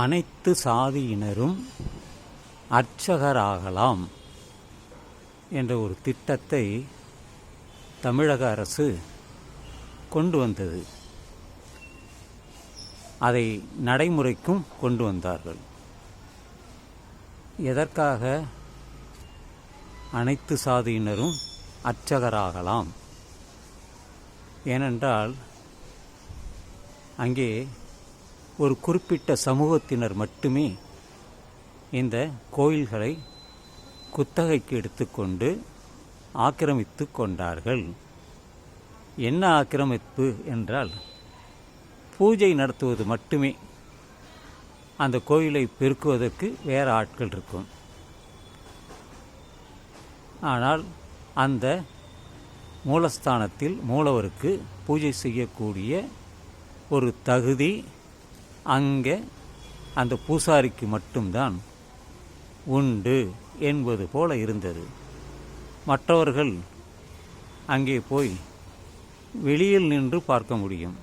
அனைத்து சாதியினரும் அர்ச்சகராகலாம் என்ற ஒரு திட்டத்தை தமிழக அரசு கொண்டு வந்தது. அதை நடைமுறைக்கும் கொண்டு வந்தார்கள். எதற்காக அனைத்து சாதியினரும் அர்ச்சகராகலாம்? ஏனென்றால் அங்கே ஒரு குறிப்பிட்ட சமூகத்தினர் மட்டுமே இந்த கோயில்களை குத்தகைக்கு எடுத்துக்கொண்டு ஆக்கிரமித்து கொண்டார்கள். என்ன ஆக்கிரமிப்பு என்றால் பூஜை நடத்துவது மட்டுமே. அந்த கோயிலை பெருக்குவதற்கு வேறு ஆட்கள் இருக்கும். ஆனால் அந்த மூலஸ்தானத்தில் மூலவருக்கு பூஜை செய்யக்கூடிய ஒரு தகுதி அங்கே அந்த பூசாரிக்கு மட்டும்தான் உண்டு என்பது போல இருந்தது. மற்றவர்கள் அங்கே போய் வெளியில் நின்று பார்க்க முடியும்.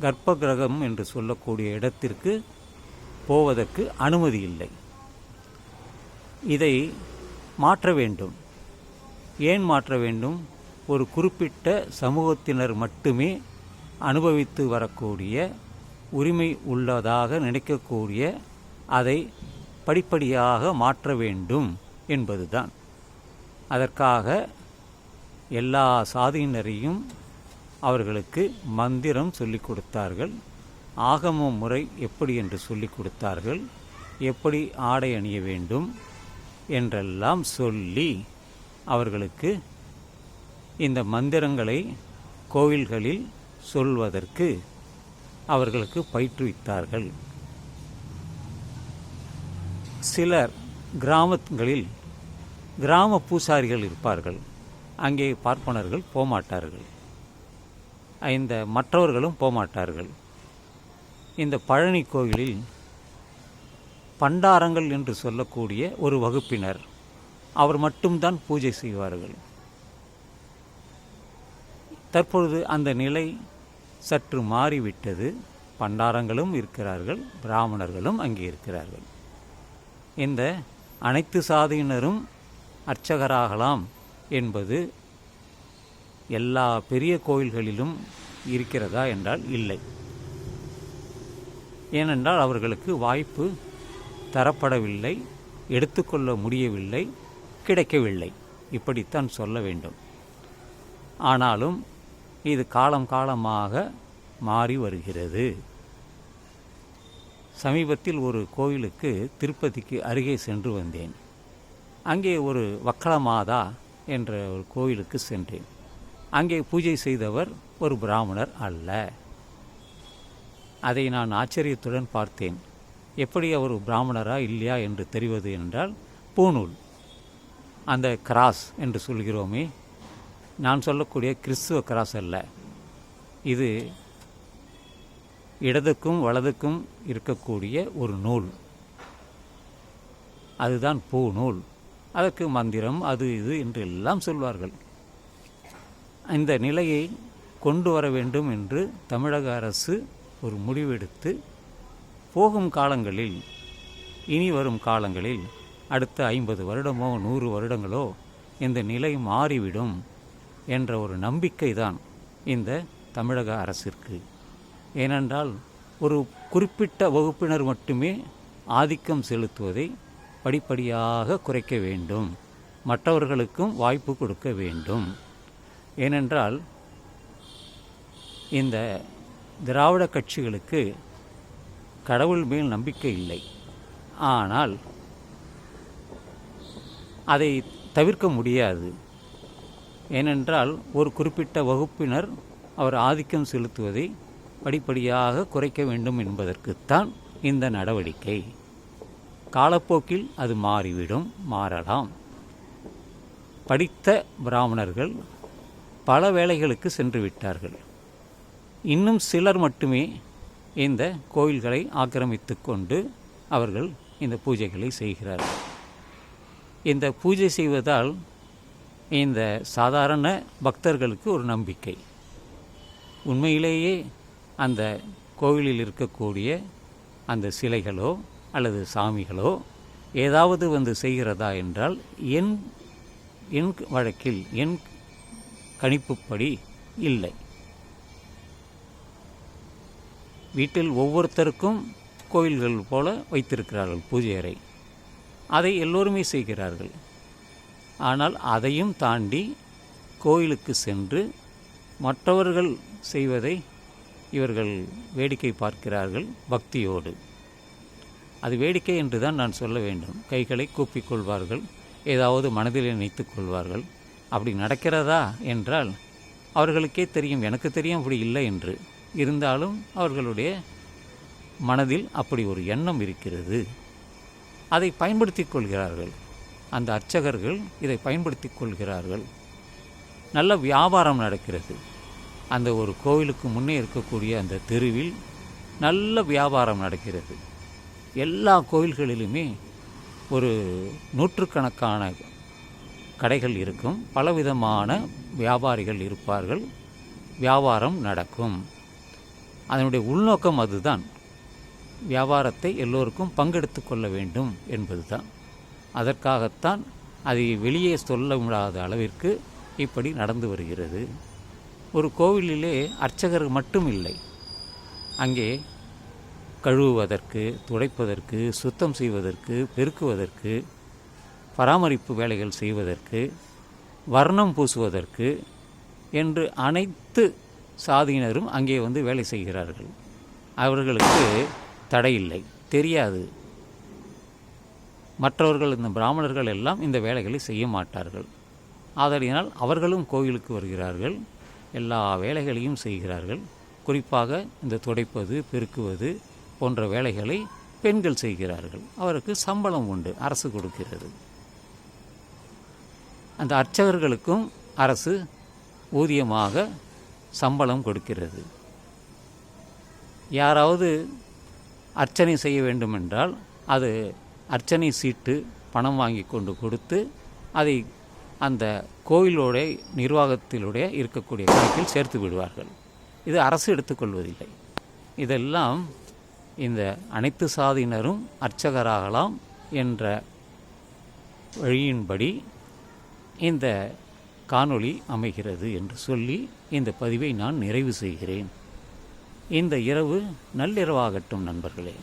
கர்ப்ப கிரகம் என்று சொல்லக்கூடிய இடத்திற்கு போவதற்கு அனுமதி இல்லை. இதை மாற்ற வேண்டும். ஏன் மாற்ற வேண்டும்? ஒரு குறிப்பிட்ட சமூகத்தினர் மட்டுமே அனுபவித்து வரக்கூடிய உரிமை உள்ளதாக நினைக்கக்கூடிய அதை படிப்படியாக மாற்ற வேண்டும் என்பதுதான். அதற்காக எல்லா சாதியினரையும் அவர்களுக்கு மந்திரம் சொல்லிக் கொடுத்தார்கள். ஆகம முறை எப்படி என்று சொல்லிக் கொடுத்தார்கள். எப்படி ஆடை அணிய வேண்டும் என்றெல்லாம் சொல்லி அவர்களுக்கு இந்த மந்திரங்களை கோவில்களில் சொல்வதற்கு அவர்களுக்கு பயிற்றுவித்தார்கள். சிலர் கிராமங்களில் கிராம பூசாரிகள் இருப்பார்கள். அங்கே பார்ப்பனர்கள் போமாட்டார்கள். இந்த மற்றவர்களும் போமாட்டார்கள். இந்த பழனி கோவிலில் பண்டாரங்கள் என்று சொல்லக்கூடிய ஒரு வகுப்பினர் அவர் மட்டும்தான் பூஜை செய்வார்கள். தற்பொழுது அந்த நிலை சற்று மாறிவிட்டது. பண்டாரங்களும் இருக்கிறார்கள் பிராமணர்களும் அங்கே இருக்கிறார்கள். இந்த அனைத்து சாதியினரும் அர்ச்சகராகலாம் என்பது எல்லா பெரிய கோயில்களிலும் இருக்கிறதா என்றால் இல்லை. ஏனென்றால் அவர்களுக்கு வாய்ப்பு தரப்படவில்லை எடுத்துக்கொள்ள முடியவில்லை கிடைக்கவில்லை. இப்படித்தான் சொல்ல வேண்டும். ஆனாலும் இது காலம் காலமாக மாறி வருகிறது. சமீபத்தில் ஒரு கோயிலுக்கு திருப்பதிக்கு அருகே சென்று வந்தேன். அங்கே ஒரு வக்கலமாதா என்ற ஒரு கோயிலுக்கு சென்றேன். அங்கே பூஜை செய்தவர் ஒரு பிராமணர் அல்ல. அதை நான் ஆச்சரியத்துடன் பார்த்தேன். எப்படி அவர் பிராமணரா இல்லையா என்று தெரிவது என்றால் பூநூல். அந்த கிராஸ் என்று சொல்கிறோமே நான் சொல்லக்கூடிய கிறிஸ்துவ கிராஸ் அல்ல. இது இடதுக்கும் வலதுக்கும் இருக்கக்கூடிய ஒரு நூல். அதுதான் பூ நூல். அதற்கு மந்திரம் அது இது என்று எல்லாம் சொல்வார்கள். இந்த நிலையை கொண்டு வர வேண்டும் என்று தமிழக அரசு ஒரு முடிவெடுத்து போகும் காலங்களில் இனி வரும் காலங்களில் அடுத்த ஐம்பது வருடமோ நூறு வருடங்களோ இந்த நிலை மாறிவிடும். என்ற ஒரு நம்பிக்கை தான் இந்த தமிழக அரசிற்கு. ஏனென்றால் ஒரு குறிப்பிட்ட வகுப்பினர் மட்டுமே ஆதிக்கம் செலுத்துவதை படிப்படியாக குறைக்க வேண்டும். மற்றவர்களுக்கும் வாய்ப்பு கொடுக்க வேண்டும். ஏனென்றால் இந்த திராவிட கட்சிகளுக்கு கடவுள் மேல் நம்பிக்கை இல்லை. ஆனால் அதை தவிர்க்க முடியாது. ஏனென்றால் ஒரு குறிப்பிட்ட வகுப்பினர் அவர் ஆதிக்கம் செலுத்துவதை படிப்படியாக குறைக்க வேண்டும் என்பதற்குத்தான் இந்த நடவடிக்கை. காலப்போக்கில் அது மாறிவிடும் மாறலாம். படித்த பிராமணர்கள் பல வேலைகளுக்கு சென்று விட்டார்கள். இன்னும் சிலர் மட்டுமே இந்த கோயில்களை ஆக்கிரமித்து கொண்டு அவர்கள் இந்த பூஜைகளை செய்கிறார்கள். இந்த பூஜை செய்வதால் இந்த சாதாரண பக்தர்களுக்கு ஒரு நம்பிக்கை. உண்மையிலேயே அந்த கோவிலில் இருக்கக்கூடிய அந்த சிலைகளோ அல்லது சாமிகளோ ஏதாவது வந்து செய்கிறதா என்றால் என் என் வழக்கில் என் கணிப்புப்படி இல்லை. வீட்டில் ஒவ்வொருத்தருக்கும் கோயில்கள் போல வைத்திருக்கிறார்கள் பூஜை அறை அதை எல்லோருமே செய்கிறார்கள். ஆனால் அதையும் தாண்டி கோயிலுக்கு சென்று மற்றவர்கள் செய்வதை இவர்கள் வேடிக்கை பார்க்கிறார்கள் பக்தியோடு. அது வேடிக்கை என்று தான் நான் சொல்ல வேண்டும். கைகளை கூப்பிக் கொள்வார்கள். ஏதாவது மனதில் நினைத்து கொள்வார்கள். அப்படி நடக்கிறதா என்றால் அவர்களுக்கே தெரியும். எனக்கு தெரியும் அப்படி இல்லை என்று. இருந்தாலும் அவர்களுடைய மனதில் அப்படி ஒரு எண்ணம் இருக்கிறது. அதை பயன்படுத்திக் கொள்கிறார்கள். அந்த அர்ச்சகர்கள் இதை பயன்படுத்திக் கொள்கிறார்கள். நல்ல வியாபாரம் நடக்கிறது. அந்த ஒரு கோவிலுக்கு முன்னே இருக்கக்கூடிய அந்த தெருவில் நல்ல வியாபாரம் நடக்கிறது. எல்லா கோயில்களிலுமே ஒரு நூற்றுக்கணக்கான கடைகள் இருக்கும். பலவிதமான வியாபாரிகள் இருப்பார்கள். வியாபாரம் நடக்கும். அதனுடைய உள்நோக்கம் அதுதான். வியாபாரத்தை எல்லோருக்கும் பங்கெடுத்து கொள்ள வேண்டும் என்பதுதான். அதற்காகத்தான் அதை வெளியே சொல்ல முடியாத அளவிற்கு இப்படி நடந்து வருகிறது. ஒரு கோவிலிலே அர்ச்சகர் மட்டும் இல்லை அங்கே கழுவுவதற்கு துடைப்பதற்கு சுத்தம் செய்வதற்கு பெருக்குவதற்கு பராமரிப்பு வேலைகள் செய்வதற்கு வர்ணம் பூசுவதற்கு என்று அனைத்து சாதியினரும் அங்கே வந்து வேலை செய்கிறார்கள். அவர்களுக்கு தடையில்லை. தெரியாது. மற்றவர்கள் இந்த பிராமணர்கள் எல்லாம் இந்த வேலைகளை செய்ய மாட்டார்கள். ஆதலினால் அவர்களும் கோயிலுக்கு வருகிறார்கள். எல்லா வேலைகளையும் செய்கிறார்கள். குறிப்பாக இந்த துடைப்பது பெருக்குவது போன்ற வேலைகளை பெண்கள் செய்கிறார்கள். அவருக்கு சம்பளம் உண்டு அரசு கொடுக்கிறது. அந்த அர்ச்சகர்களுக்கும் அரசு ஊதியமாக சம்பளம் கொடுக்கிறது. யாராவது அர்ச்சனை செய்ய வேண்டுமென்றால் அது அர்ச்சனை சீட்டு பணம் வாங்கி கொண்டு கொடுத்து அதை அந்த கோயிலோடைய நிர்வாகத்திலுடைய இருக்கக்கூடிய கணக்கில் சேர்த்து விடுவார்கள். இது அரசு எடுத்துக்கொள்வதில்லை. இதெல்லாம் இந்த அனைத்து சாதியினரும் அர்ச்சகராகலாம் என்ற வழியின்படி இந்த காணொளி அமைகிறது என்று சொல்லி இந்த பதிவை நான் நிறைவு செய்கிறேன். இந்த இரவு நள்ளிரவாகட்டும் நண்பர்களே.